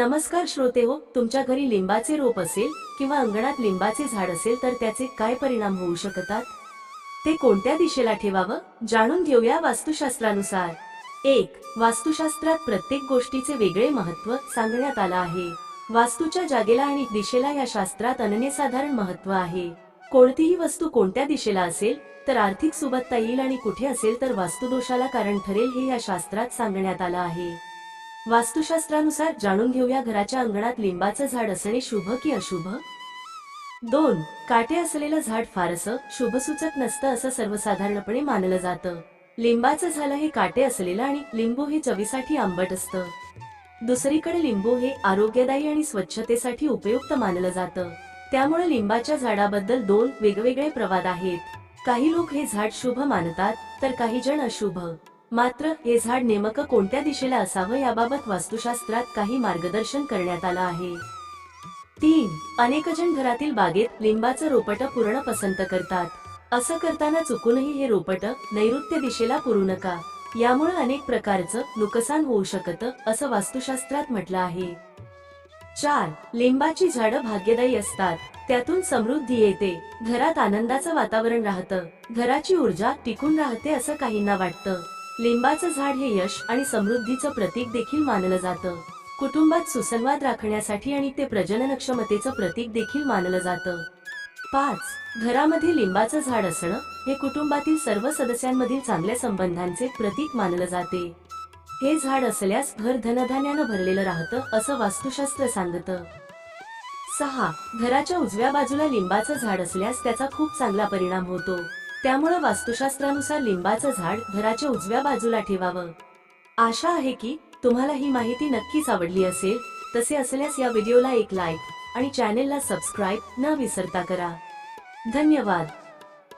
नमस्कार श्रोते हो तुमच्या घरी लिंबाचे रोप असेल किंवा अंगणात लिंबाचे झाड असेल तर त्याचे काय परिणाम होऊ शकतात? ते कोणत्या दिशेला ठेवावं? जाणून घेऊया वास्तुशास्त्रानुसार. एक वास्तुशास्त्रात प्रत्येक गोष्टीचे वेगळे महत्त्व सांगण्यात आलं आहे. वास्तूच्या जागेला आणि दिशेला या शास्त्रात अनन्यसाधारण महत्त्व आहे. कोणतीही वस्तू कोणत्या दिशेला असेल तर आर्थिक सुबत्ता येईल आणि कुठे असेल तर वास्तुदोषाला कारण ठरेल हे या शास्त्रात सांगण्यात आलं आहे. वास्तुशास्त्रानुसार जाणून घेऊया घराच्या अंगणात लिंबाचं झाड असणे शुभ की अशुभ? दोन काटे असलेलं झाड फारसं शुभसूचक नसतं असं सर्वसाधारणपणे मानलं जातं. लिंबाचं झालं हे काटे असलेलं आणि लिंबू हे चवीसाठी आंबट असतं. दुसरीकडे लिंबू हे आरोग्यदायी आणि स्वच्छतेसाठी उपयुक्त मानलं जातं. त्यामुळे लिंबाच्या झाडाबद्दल दोन वेगवेगळे प्रवाद आहेत. काही लोक हे झाड शुभ मानतात तर काही जण अशुभ. मात्र हे झाड नेमकं कोणत्या दिशेला असावं याबाबत वास्तुशास्त्रात काही मार्गदर्शन करण्यात आलं आहे. तीन अनेकजण घरातील बागेत लिंबाचं रोपट पूर्ण पसंत करतात. असं करताना चुकूनही हे रोपट नैऋत्य दिशेला पुरू नका. यामुळे अनेक प्रकारचं नुकसान होऊ शकतं असं वास्तुशास्त्रात म्हटलं आहे. चार लिंबाची झाडं भाग्यदायी असतात. त्यातून समृद्धी येते. घरात आनंदाचं वातावरण राहतं. घराची ऊर्जा टिकून राहते असं काहींना वाटतं. लिंबाचं झाड हे यश आणि समृद्धीचं प्रतीक देखील मानलं जातं. कुटुंबात सुसंवाद राखण्यासाठी आणि ते प्रजनन क्षमतेचं प्रतीक देखील मानलं जातं. पाच घरामध्ये लिंबाचं झाड असणं हे कुटुंबातील सर्व सदस्यांमधील चांगल्या संबंधांचे प्रतीक मानलं जाते. हे झाड असल्यास घर धनधान्यानं भरलेलं राहतं असं वास्तुशास्त्र सांगतं. सहा घराच्या उजव्या बाजूला लिंबाचं झाड असल्यास त्याचा खूप चांगला परिणाम होतो. त्यामुळे वास्तुशास्त्रानुसार लिंबाचं झाड घराच्या उजव्या बाजूला ठेवावं. आशा आहे की तुम्हाला ही माहिती नक्कीच आवडली असेल. तसे असल्यास या व्हिडिओला एक लाईक आणि चॅनेलला सबस्क्राईब न विसरता करा. धन्यवाद.